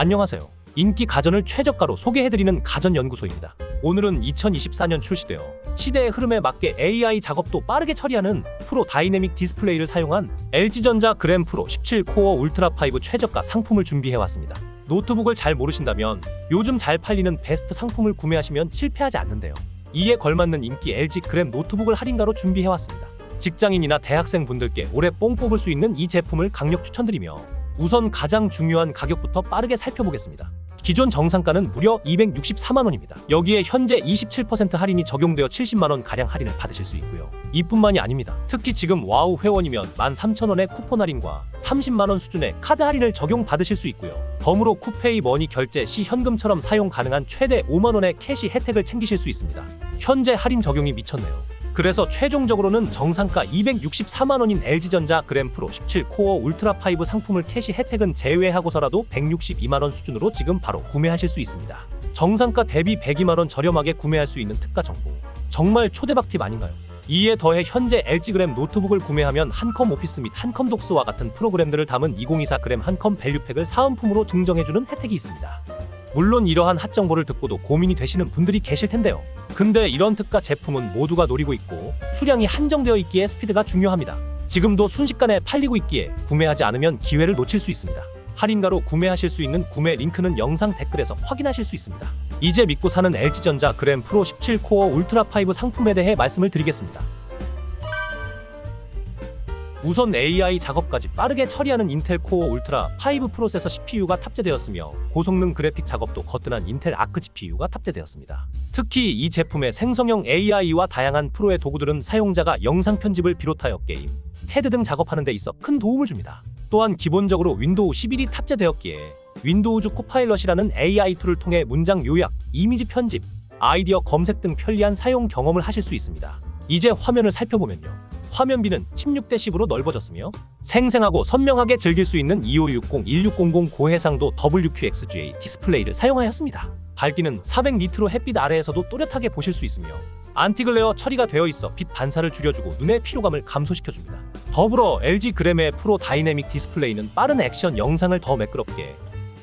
안녕하세요. 인기 가전을 최저가로 소개해드리는 가전연구소입니다. 오늘은 2024년 출시되어 시대의 흐름에 맞게 AI 작업도 빠르게 처리하는 프로 다이내믹 디스플레이를 사용한 LG전자 그램 프로 17코어 울트라 5 최저가 상품을 준비해왔습니다. 노트북을 잘 모르신다면 요즘 잘 팔리는 베스트 상품을 구매하시면 실패하지 않는데요. 이에 걸맞는 인기 LG 그램 노트북을 할인가로 준비해왔습니다. 직장인이나 대학생 분들께 오래 뽕 뽑을 수 있는 이 제품을 강력 추천드리며 우선 가장 중요한 가격부터 빠르게 살펴보겠습니다. 기존 정상가는 무려 264만 원입니다. 여기에 현재 27% 할인이 적용되어 70만 원 가량 할인을 받으실 수 있고요. 이뿐만이 아닙니다. 특히 지금 와우 회원이면 13,000원의 쿠폰 할인과 30만 원 수준의 카드 할인을 적용 받으실 수 있고요. 덤으로 쿠페이 머니 결제 시 현금처럼 사용 가능한 최대 5만 원의 캐시 혜택을 챙기실 수 있습니다. 현재 할인 적용이 미쳤네요. 그래서 최종적으로는 정상가 264만 원인 LG전자 그램프로 17코어 울트라 5 상품을 캐시 혜택은 제외하고서라도 162만 원 수준으로 지금 바로 구매하실 수 있습니다. 정상가 대비 102만 원 저렴하게 구매할 수 있는 특가 정보. 정말 초대박 팁 아닌가요? 이에 더해 현재 LG 그램 노트북을 구매하면 한컴 오피스 및 한컴 독스와 같은 프로그램들을 담은 2024 그램 한컴 밸류팩을 사은품으로 증정해주는 혜택이 있습니다. 물론 이러한 핫 정보를 듣고도 고민이 되시는 분들이 계실 텐데요. 근데 이런 특가 제품은 모두가 노리고 있고 수량이 한정되어 있기에 스피드가 중요합니다. 지금도 순식간에 팔리고 있기에 구매하지 않으면 기회를 놓칠 수 있습니다. 할인가로 구매하실 수 있는 구매 링크는 영상 댓글에서 확인하실 수 있습니다. 이제 믿고 사는 LG전자 그램 프로 17코어 울트라 5 상품에 대해 말씀을 드리겠습니다. 우선 AI 작업까지 빠르게 처리하는 인텔 코어 울트라 5 프로세서 CPU가 탑재되었으며 고성능 그래픽 작업도 거뜬한 인텔 아크 GPU가 탑재되었습니다. 특히 이 제품의 생성형 AI와 다양한 프로의 도구들은 사용자가 영상 편집을 비롯하여 게임, 테드 등 작업하는 데 있어 큰 도움을 줍니다. 또한 기본적으로 윈도우 11이 탑재되었기에 윈도우즈 코파일럿이라는 AI 툴을 통해 문장 요약, 이미지 편집, 아이디어 검색 등 편리한 사용 경험을 하실 수 있습니다. 이제 화면을 살펴보면요. 화면비는 16대 10으로 넓어졌으며 생생하고 선명하게 즐길 수 있는 2560, 1600 고해상도 WQXGA 디스플레이를 사용하였습니다. 밝기는 400 니트로 햇빛 아래에서도 또렷하게 보실 수 있으며 안티글레어 처리가 되어 있어 빛 반사를 줄여주고 눈의 피로감을 감소시켜줍니다. 더불어 LG 그램의 프로 다이내믹 디스플레이는 빠른 액션 영상을 더 매끄럽게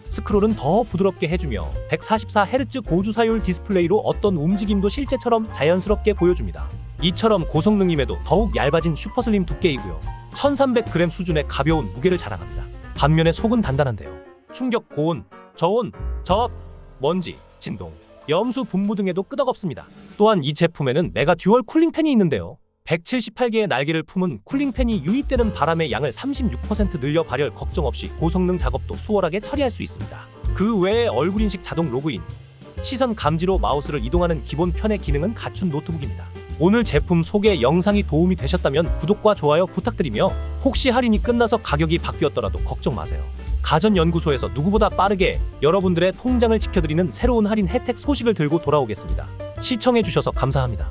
스크롤은 더 부드럽게 해주며 144Hz 고주사율 디스플레이로 어떤 움직임도 실제처럼 자연스럽게 보여줍니다. 이처럼 고성능임에도 더욱 얇아진 슈퍼슬림 두께이고요. 1300g 수준의 가벼운 무게를 자랑합니다. 반면에 속은 단단한데요. 충격 고온, 저온, 저압, 먼지, 진동, 염수 분무 등에도 끄덕없습니다. 또한 이 제품에는 메가 듀얼 쿨링팬이 있는데요. 178개의 날개를 품은 쿨링팬이 유입되는 바람의 양을 36% 늘려 발열 걱정 없이 고성능 작업도 수월하게 처리할 수 있습니다. 그 외에 얼굴 인식 자동 로그인, 시선 감지로 마우스를 이동하는 기본 편의 기능은 갖춘 노트북입니다. 오늘 제품 소개 영상이 도움이 되셨다면 구독과 좋아요 부탁드리며 혹시 할인이 끝나서 가격이 바뀌었더라도 걱정 마세요. 가전연구소에서 누구보다 빠르게 여러분들의 통장을 지켜드리는 새로운 할인 혜택 소식을 들고 돌아오겠습니다. 시청해주셔서 감사합니다.